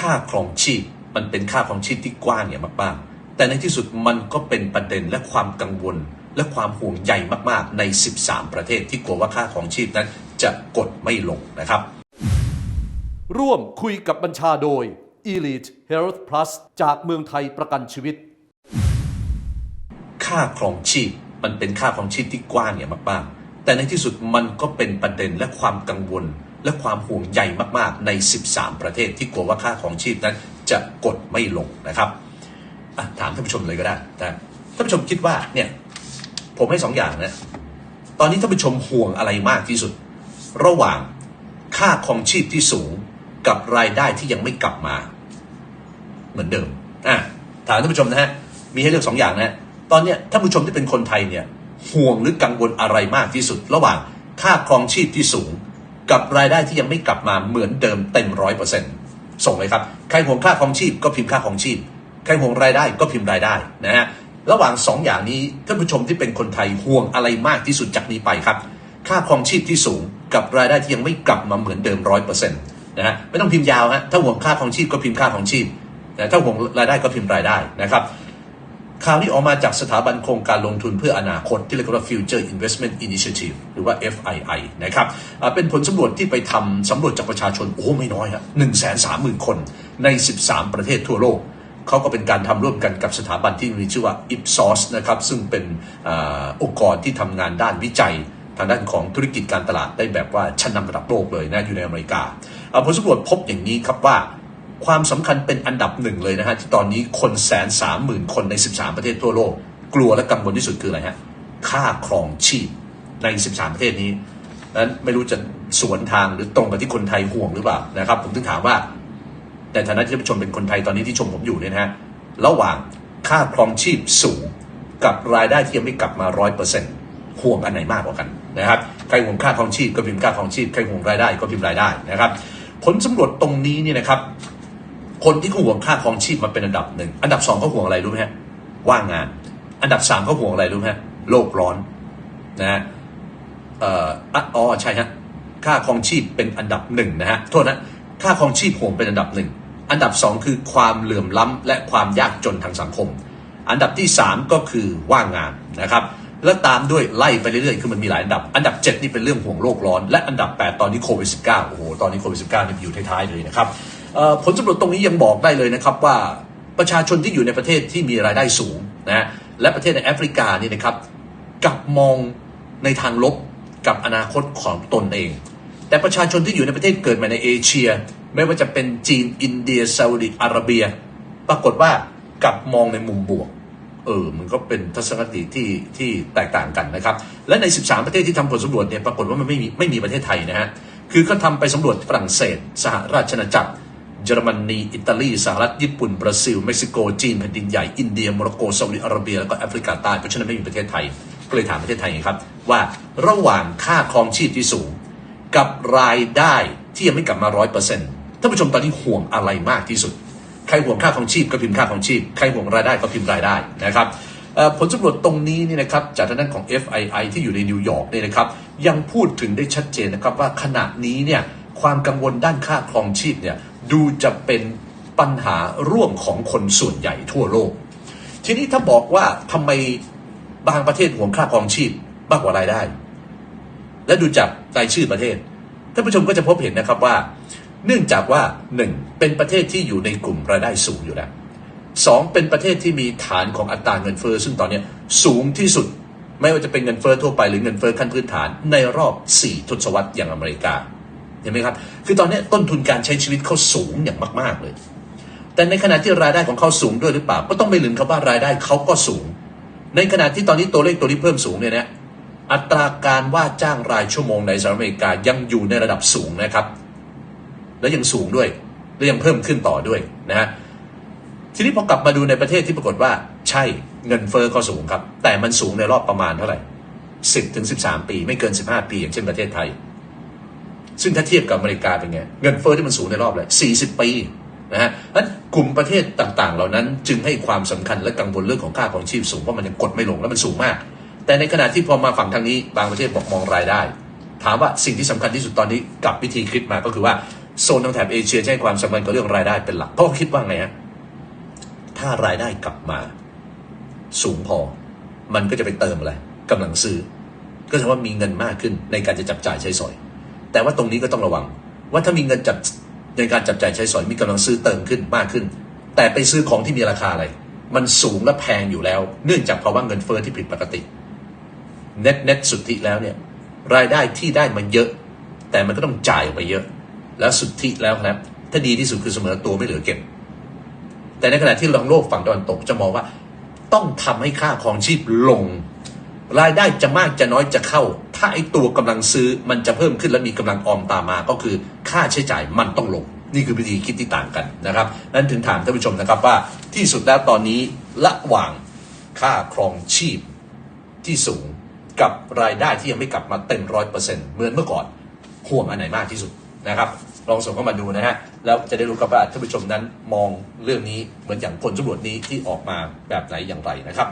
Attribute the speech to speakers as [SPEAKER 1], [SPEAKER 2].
[SPEAKER 1] ค่าครองชีพ มันเป็นค่าครองชีพที่กว้างอย่างมากๆ แต่ในที่สุดมันก็เป็นประเด็นและความกังวล และความห่วงใยมากๆ ใน 13 ประเทศที่กลัวว่าค่าครองชีพนั้นจะกดไม่ลงนะครับ
[SPEAKER 2] ร่วมคุยกับบัญชาโดย Elite Health Plus จากเมืองไทยประกันชีวิต
[SPEAKER 1] ค่าครองชีพ มันเป็นค่าครองชีพที่กว้างอย่างมากๆ แต่ในที่สุดมันก็เป็นประเด็นและความกังวล และความห่วงใยมากๆ ใน 13 ประเทศที่กลัวว่าค่าครองชีพนั้นจะกดไม่ลงนะครับถามท่านผู้ชมเลยก็ได้นะท่านผู้ชมคิดว่าเนี่ยผมให้สองอย่างนะตอนนี้ท่านผู้ชมห่วงอะไรมากที่สุด ระหว่างค่าครองชีพที่สูงกับรายได้ที่ยังไม่กลับมา เหมือนเดิมอะถามท่านผู้ชมนะฮะมีให้เลือกสองอย่างนะฮะตอนเนี้ยท่านผู้ชมที่เป็นคนไทยเนี่ยห่วงหรือกังวลอะไรมากที่สุด ระหว่างค่าครองชีพที่สูง กับรายได้ที่ยังไม่กลับมาเหมือนเดิมเต็มร้อยเปอร์เซ็นต์ส่งเลยครับ ใครห่วงค่าครองชีพก็พิมพ์ค่าครองชีพ ใครห่วงรายได้ก็พิมพ์รายได้นะฮะ ระหว่างสองอย่างนี้ท่านผู้ชมที่เป็นคนไทยห่วงอะไรมากที่สุดจากนี้ไปครับ ค่าครองชีพที่สูงกับรายได้ที่ยังไม่กลับมาเหมือนเดิมร้อยเปอร์เซ็นต์นะฮะ ไม่ต้องพิมพ์ยาวฮะ ถ้าห่วงค่าครองชีพก็พิมพ์ค่าครองชีพ แต่ถ้าห่วงรายได้ก็พิมพ์รายได้นะครับ ข่าวนี้ออกมาจากสถาบันโครงการลงทุนเพื่ออนาคตที่เรียกว่า Future Investment Initiative หรือว่า FII นะครับเป็นผลสำรวจที่ไปทำสำรวจจากประชาชน โอ้ไม่น้อยฮะหนึ่งแสนสามหมื่นคนใน 13 ประเทศทั่วโลกเขาก็เป็นการทำร่วมกันกับสถาบันที่มีชื่อว่า Ipsos นะครับซึ่งเป็นอองค์กรที่ทำงานด้านวิจัยทางด้านของธุรกิจการตลาดได้แบบว่าชั้นนำระดับโลกเลยนะอยู่ในอเมริกาผลสำรวจพบอย่างนี้ครับว่า ความสำคัญเป็นอันดับหนึ่งเลยนะฮะที่ตอนนี้คนแสนสามหมื่นคนใน 13 ประเทศทั่วโลก กลัวและกังวลที่สุดคืออะไรฮะค่าครองชีพใน 13 ประเทศนี้นั้นไม่รู้จะสวนทางหรือตรงกับที่คนไทยห่วงหรือเปล่านะครับ ผมถึงถามว่าในฐานะที่ท่านผู้ชมเป็นคนไทยตอนนี้ที่ชมผมอยู่เนี่ยนะฮะระหว่างค่าครองชีพสูงกับรายได้ที่ยังไม่กลับมาร้อยเปอร์เซ็นต์ห่วงอันไหนมากกว่ากันนะครับใครห่วงค่าครองชีพก็พิมพ์ค่าครองชีพใครห่วงรายได้ก็พิมพ์รายได้นะครับ ผลสำรวจตรงนี้เนี่ยนะครับ คนที่เขาห่วงค่าครองชีพมาเป็นอันดับหนึ่ง อันดับสองเขาห่วงอะไรรู้ไหมฮะ ว่างงาน อันดับสามเขาห่วงอะไรรู้ไหมฮะ โลกร้อนนะฮะเอ่ออ๋อใช่ฮะ ค่าครองชีพเป็นอันดับหนึ่งนะฮะ โทษนะ ค่าครองชีพห่วงเป็นอันดับหนึ่ง อันดับสองคือความเหลื่อมล้ำและความยากจนทางสังคม อันดับที่สามก็คือว่างงานนะครับ แล้วตามด้วยไล่ไปเรื่อยๆ คือมันมีหลายอันดับ อันดับเจ็ดนี่เป็นเรื่องห่วงโลกร้อน และอันดับแปดตอนนี้โควิด -19 โอ้โห ตอนนี้โควิด -19 นี่อยู่ท้ายๆเลยนะครับ ผลสำรวจตรงนี้ยังบอกได้เลยนะครับว่าประชาชนที่อยู่ในประเทศที่มีรายได้สูงนะและประเทศในแอฟริกานี่นะครับกลับมองในทางลบกับอนาคตของตนเอง แต่ประชาชนที่อยู่ในประเทศเกิดมาในเอเชีย ไม่ว่าจะเป็นจีนอินเดียซาอุดิอาระเบีย ปรากฏว่ากลับมองในมุมบวกเออมันก็เป็นทัศนคติที่ที่แตกต่างกันนะครับ และใน 13 ประเทศที่ทำผลสำรวจเนี่ยปรากฏว่ามันไม่มีไม่มีประเทศไทยนะฮะคือก็ทำไปสำรวจฝรั่งเศส สหราชอาณาจักร เยอรมนี อิตาลี สหรัฐ ญี่ปุ่น บราซิล เม็กซิโก จีน แผ่นดินใหญ่ อินเดีย โมร็อกโก ซาอุดิอาระเบีย แล้วก็แอฟริกาใต้ เพราะฉะนั้นไม่มีประเทศไทย ก็เลยถามประเทศไทยไงครับ ว่าระหว่างค่าครองชีพที่สูง กับรายได้ที่ยังไม่กลับมาร้อยเปอร์เซ็นต์ท่านผู้ชมตอนนี้ห่วงอะไรมากที่สุด ใครห่วงค่าครองชีพก็พิมพ์ค่าครองชีพ ใครห่วงรายได้ก็พิมพ์รายได้นะครับผลสำรวจตรงนี้นี่นะครับจากทางด้านของ FII ที่อยู่ในนิวยอร์กเนี่ยนะครับยังพูดถึงได้ชัดเจนนะครับว่าขณะนี้เนี่ยความกังวลด้านค่าครองชีพเนี่ย ดูจะเป็นปัญหาร่วมของคนส่วนใหญ่ทั่วโลก ทีนี้ถ้าบอกว่าทำไมบางประเทศห่วงค่าครองชีพมากกว่ารายได้ และดูจากรายชื่อประเทศท่านผู้ชมก็จะพบเห็นนะครับว่า เนื่องจากว่าหนึ่งเป็นประเทศที่อยู่ในกลุ่มรายได้สูงอยู่แล้วสองเป็นประเทศที่มีฐานของอัตราเงินเฟอ้อซึ่งตอนนี้สูงที่สุด ไม่ว่าจะเป็นเงินเฟอ้อทั่วไปหรือเงินเฟอ้อขั้นพื้นฐานในรอบ 4 ทศวรรษอย่างอเมริกา เห็นไหมครับ คือตอนนี้ต้นทุนการใช้ชีวิตเขาสูงอย่างมาก ๆเลย แต่ในขณะที่รายได้ของเขาสูงด้วยหรือเปล่า ก็ต้องไม่ลืมครับว่ารายได้เขาก็สูง ในขณะที่ตอนนี้ตัวเลขตัวนี้เพิ่มสูงเนี่ยนะ อัตราการว่าจ้างรายชั่วโมงในสหรัฐอเมริกายังอยู่ในระดับสูงนะครับ และยังสูงด้วย และยังเพิ่มขึ้นต่อด้วยนะฮะ ทีนี้พอกลับมาดูในประเทศที่ปรากฏว่า ใช่เงินเฟอ้อก็สูงครับ แต่มันสูงในรอบประมาณเท่าไหร่สิบถึงสิบสามปี ไม่เกินสิบห้าปี อย่างเช่นประเทศไทย ซึ่งถ้าเทียบกับอเมริกาเป็นไง เงินเฟอ้อที่มันสูงในรอบเลยสี่สิบปีนะฮะนั้นกลุ่มประเทศต่างๆ เหล่านั้นจึงให้ความสำคัญและกังวลเรื่องของค่าของชีพสูงเพราะมันยังกดไม่ลงและมันสูงมาก แต่ในขณะที่พอมาฝั่งทางนี้บางประเทศบอกมองรายได้ ถามว่าสิ่งที่สำคัญที่สุดตอนนี้กับวิธีคิดมาก็คือว่าโซนทางแถบเอเชียให้ความสำคัญกับเรื่องรายได้เป็นหลักเพราะคิดว่าไงฮะถ้ารายได้กลับมา สูงพอ มันก็จะไปเติมอะไรกำลังซื้อ ก็ถือว่ามีเงินมากขึ้นในการจะจับจ่ายใช้สอย แต่ว่าตรงนี้ก็ต้องระวัง ว่าถ้ามีเงินจับในการจับจ่ายใช้สอยมีกำลังซื้อเติมขึ้นมากขึ้น แต่ไปซื้อของที่มีราคาอะไร มันสูงและแพงอยู่แล้ว เนื่องจากภาวะเงินเฟ้อที่ผิดปกติเน็ตเน็ตสุทธิแล้วเนี่ยรายได้ที่ได้มันเยอะ แต่มันก็ต้องจ่ายออกไปเยอะ แล้วสุทธิแล้วครับ ถ้าดีที่สุดคือเสมอตัวไม่เหลือเก็บ แต่ในขณะที่ลองโลกฝั่งตะวันตกจะมองว่า ต้องทำให้ค่าครองชีพลง รายได้จะมากจะน้อยจะเข้า ถ้าไอ้ตัวกำลังซื้อมันจะเพิ่มขึ้นและมีกำลังออมตามมา ก็คือค่าใช้จ่ายมันต้องลง นี่คือวิธีคิดที่ต่างกันนะครับ นั้นถึงถามท่านผู้ชมนะครับว่าที่สุดแล้วตอนนี้ระหว่างค่าครองชีพที่สูงกับรายได้ที่ยังไม่กลับมาเต็มร้อยเปอร์เซ็นต์เหมือนเมื่อก่อนห่วงอันไหนมากที่สุดนะครับ ลองส่งเข้ามาดูนะฮะ แล้วจะได้รู้ครับว่าท่านผู้ชมนั้นมองเรื่องนี้เหมือนอย่างผลสำรวจนี้ที่ออกมาแบบไหนอย่างไรนะครับ